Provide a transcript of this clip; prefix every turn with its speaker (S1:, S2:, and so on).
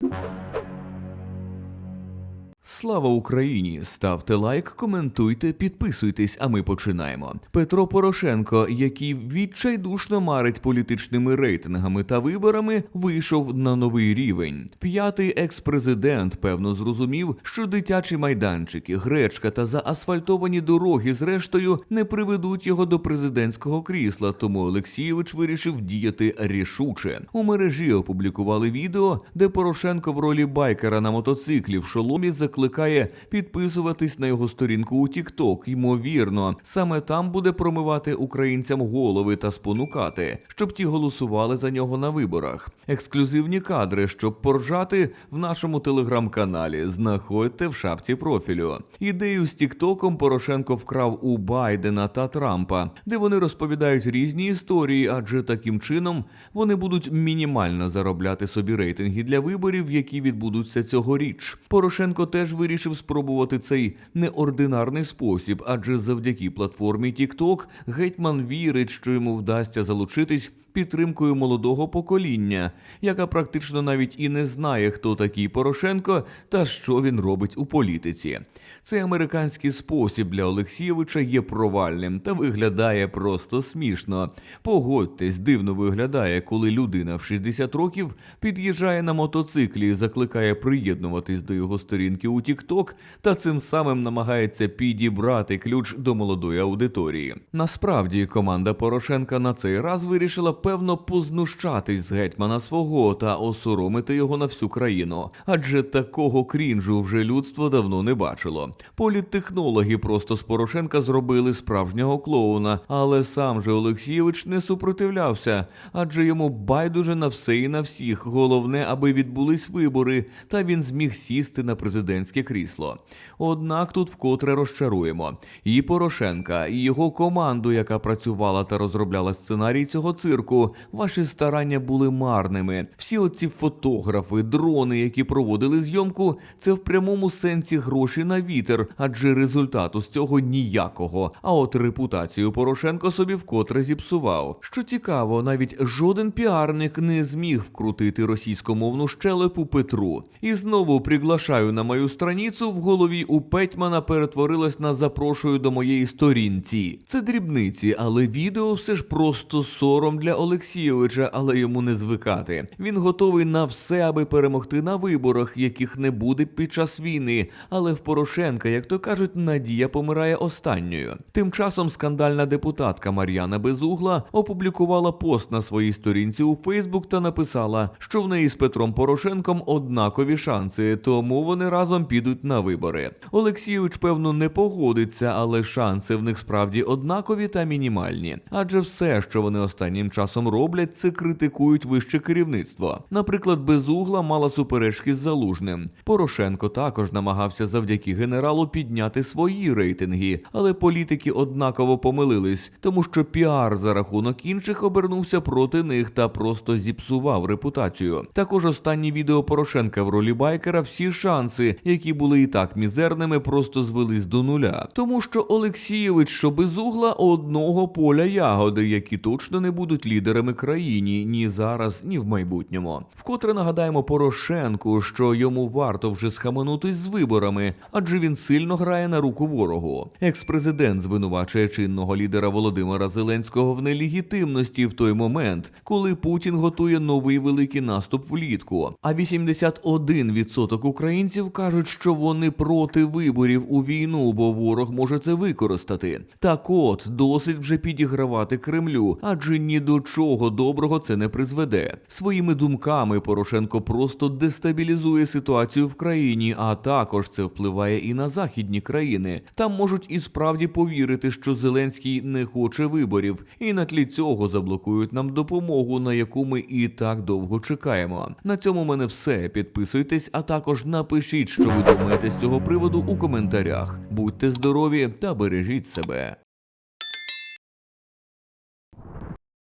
S1: you Слава Україні! Ставте лайк, коментуйте, підписуйтесь, а ми починаємо. Петро Порошенко, який відчайдушно марить політичними рейтингами та виборами, вийшов на новий рівень. П'ятий екс-президент певно зрозумів, що дитячі майданчики, гречка та заасфальтовані дороги, зрештою, не приведуть його до президентського крісла. Тому Олексійович вирішив діяти рішуче. У мережі опублікували відео, де Порошенко в ролі байкера на мотоциклі в шоломі закликає підписуватись на його сторінку у TikTok. Ймовірно, саме там буде промивати українцям голови та спонукати, щоб ті голосували за нього на виборах. Ексклюзивні кадри, щоб поржати в нашому телеграм-каналі. Знаходьте в шапці профілю. Ідею з Тіктоком Порошенко вкрав у Байдена та Трампа, де вони розповідають різні історії, адже таким чином вони будуть мінімально заробляти собі рейтинги для виборів, які відбудуться цьогоріч. Порошенко теж вирішив спробувати цей неординарний спосіб, адже завдяки платформі TikTok гетьман вірить, що йому вдасться залучитись підтримкою молодого покоління, яка практично навіть і не знає, хто такий Порошенко та що він робить у політиці. Цей американський спосіб для Олексійовича є провальним та виглядає просто смішно. Погодьтесь, дивно виглядає, коли людина в 60 років під'їжджає на мотоциклі і закликає приєднуватись до його сторінки у TikTok та цим самим намагається підібрати ключ до молодої аудиторії. Насправді команда Порошенка на цей раз вирішила певно познущатись з гетьмана свого та осоромити його на всю країну, адже такого крінжу вже людство давно не бачило. Політтехнологи просто з Порошенка зробили справжнього клоуна, але сам же Олексійович не супротивлявся, адже йому байдуже на все і на всіх. Головне, аби відбулись вибори, та він зміг сісти на президентське крісло. Однак тут вкотре розчаруємо і Порошенка, і його команду, яка працювала та розробляла сценарій цього цирку. Ваші старання були марними. Всі оці фотографи, дрони, які проводили зйомку, це в прямому сенсі гроші на вітер, адже результату з цього ніякого. А от репутацію Порошенко собі вкотре зіпсував. Що цікаво, навіть жоден піарник не зміг вкрутити російськомовну щелепу Петру. І знову приглашаю на мою страницю в голові у Петьмана перетворилась на запрошую до моєї сторінці. Це дрібниці, але відео все ж просто сором для Олексійовича, але йому не звикати. Він готовий на все, аби перемогти на виборах, яких не буде під час війни. Але в Порошенка, як то кажуть, надія помирає останньою. Тим часом скандальна депутатка Мар'яна Безугла опублікувала пост на своїй сторінці у Фейсбук та написала, що в неї з Петром Порошенком однакові шанси, тому вони разом підуть на вибори. Олексійович, певно, не погодиться, але шанси в них справді однакові та мінімальні. Адже все, що вони останнім часом роблять, це критикують вище керівництво. Наприклад, Безугла мала суперечки з залужним. Порошенко також намагався завдяки генералу підняти свої рейтинги, але політики однаково помилились, тому що піар за рахунок інших обернувся проти них та просто зіпсував репутацію. Також останні відео Порошенка в ролі байкера всі шанси, які були і так мізерними, просто звелись до нуля. Тому що Олексійович, що безугла одного поля ягоди, які точно не будуть лідерами країні ні зараз, ні в майбутньому. Вкотре нагадаємо Порошенку, що йому варто вже схаменутись з виборами, адже він сильно грає на руку ворогу. Екс-президент звинувачує чинного лідера Володимира Зеленського в нелегітимності в той момент, коли Путін готує новий великий наступ влітку. А 81% українців кажуть, що вони проти виборів у війну, бо ворог може це використати. Так от досить вже підігравати Кремлю, адже ні до чого доброго це не призведе. Своїми думками Порошенко просто дестабілізує ситуацію в країні, а також це впливає і на західні країни. Там можуть і справді повірити, що Зеленський не хоче виборів, і на тлі цього заблокують нам допомогу, на яку ми і так довго чекаємо. На цьому в мене все. Підписуйтесь, а також напишіть, що ви думаєте з цього приводу у коментарях. Будьте здорові та бережіть себе.